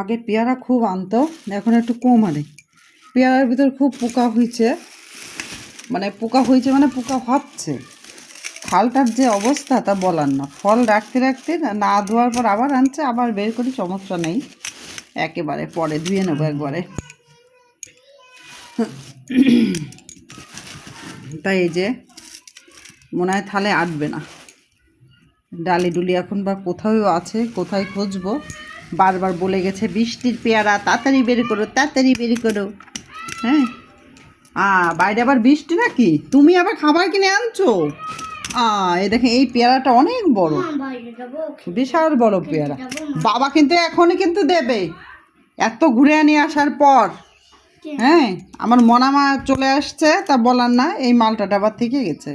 আগে পেয়ারা খুব আনতো, এখন একটু কম আনে। পেয়ারার ভিতর খুব পোকা হয়েছে মানে পোকা হয়েছে মানে পোকা হচ্ছে ফলটার যে অবস্থা তা বলার না। ফল রাখতে রাখতে না ধোয়ার পর আবার আনছে, আবার বের করি, সমস্যা নেই। একেবারে পরে ধুয়ে নেব একবারে। তাই এই যে, মনে হয় থালে আটবে না। ডালি ডুলি এখন বা কোথাও আছে, কোথায় খুঁজবো। বারবার বলে গেছে বৃষ্টির পেয়ারা তাড়াতাড়ি বের করো তাড়াতাড়ি বের করো। হ্যাঁ? আ বাইরে আবার বৃষ্টি নাকি? তুমি আবার খাবার কিনে আনছো? আ এই দেখেন এই পেয়ারাটা অনেক বড়। বিশাল বড় পেয়ারা। বাবা কিন্তু এখনই কিন্তু দেবে। এত ঘুরে নিয়ে আসার পর। হ্যাঁ আমার মনামা চলে আসছে তা বলার না এই মালটা ডাবার থেকে গেছে।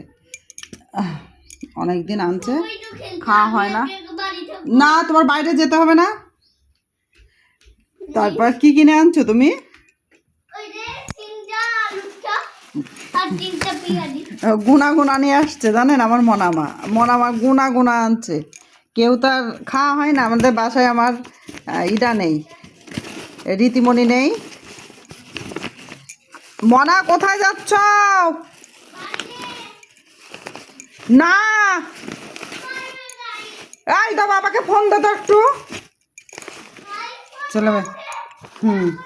অনেক দিন আনছে। খাওয়া হয় না। না তোমার বাইরে যেতে হবে না। তারপর কি কিনে আনছো তুমি? গুনা গুনা নিয়ে আসছে জানেন আমার মনামা। মনামা গুনা গুনা আনছে। কেউ তার খাওয়া হয় না আমাদের বাসায় আমার ইটা নেই। রীতিমণি নেই। মনা কোথায় যাচ্ছ? না! এই তো বাবাকে ফোন দে তো একটু। চলে বে। হুম।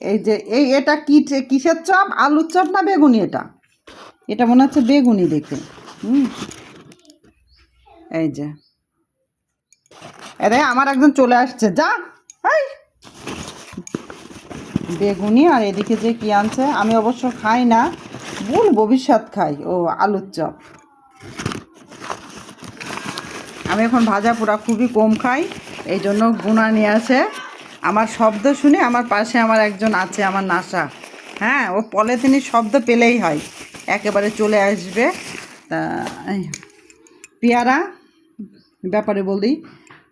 এই যে, এই এটা কি কিসের চপ? আলুর চপ না বেগুনি এটা? এটা মনে হচ্ছে বেগুনি দেখে। হুম। এই যে। এরে আমার একজন চলে আসছে, যা। বেগুনি আর এদিকে যে কি আনছে, আমি অবশ্য খাই না। ভুল ভবিষ্যৎ খাই, ও আলুর চপ। আমি এখন ভাজা পোড়া খুবই কম খাই। এই জন্য গুণা নিয়ে আসে। আমার শব্দ শুনে আমার পাশে আমার একজন আছে, আমার নাসা। হ্যাঁ ও পলিথিনের শব্দ পেলেই হয়। একেবারে চলে আসবে। তা পেয়ারা, ব্যাপারে বলি।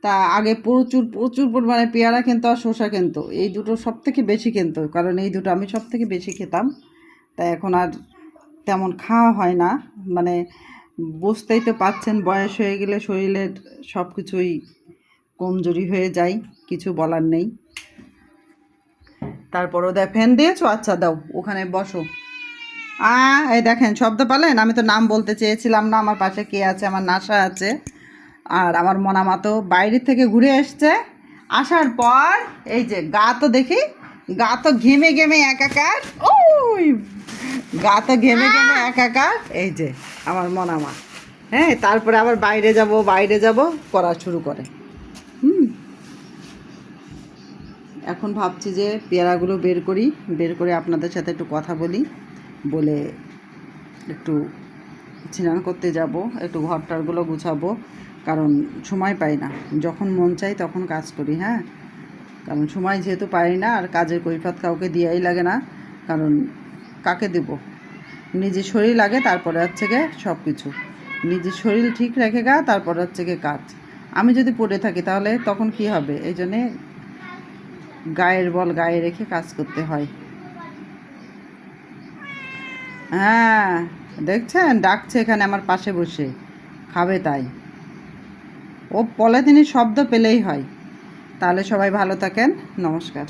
তা, আগে প্রচুর প্রচুর পরিমাণে পেয়ারা কিনতো আর শসা কিনতো। এই দুটো সব থেকে বেশি কিনতো, কারণ এই দুটো আমি সব থেকে বেশি খেতাম। তা, এখন আর তেমন খাওয়া হয় না। মানে বুঝতেই তো পাচ্ছেন, বয়স হয়ে গেলে শরীরের সব কিছুই কমজোরি হয়ে যায় কিছু বলার নেই। তারপরও দেখ ফ্যান দিয়েছ? আচ্ছা দাও ওখানে বসো। আ এই দেখেন শব্দ পেলেন? আমি তো নাম বলতে চেয়েছিলাম না আমার পাশে কে আছে আমার নাসা আছে। আর আমার মনামা তো বাইরে থেকে ঘুরে এসছে। আসার পর এই যে গা তো দেখি গা তো ঘেমে ঘেমে একাকার। ওই গা তো ঘেমে ঘেমে একাকার। এই যে আমার মনামা। হ্যাঁ তারপরে আবার বাইরে যাব বাইরে যাব করা শুরু করে হুম এখন ভাবছি যে পেয়ারাগুলো বের করি, বের করে আপনাদের সাথে একটু কথা বলি, বলে একটু স্নান করতে যাব, একটু ঘরটারগুলো গুছাবো, কারণ সময় পাই না। যখন মন চাই তখন কাজ করি হ্যাঁ? কারণ সময় যেহেতু পাই না, আর কাজের কৈফাত কাউকে দেওয়াই লাগে না, কারণ কাকে দেব? নিজের শরীর লাগে, তারপরে হচ্ছে গিয়ে সব কিছু নিজের শরীর ঠিক রেখে গা, তারপরে হচ্ছে গিয়ে কাজ। আমি যদি পড়ে থাকি তাহলে তখন কি হবে? এই জন্যে গায়ের বল গায়ে রেখে কাজ করতে হয়। হ্যাঁ দেখছেন? ডাকছে এখানে আমার পাশে বসে। খাবে তাই। ও পলিথিনের শব্দ পেলেই হয়। তাহলে সবাই ভালো থাকেন। নমস্কার।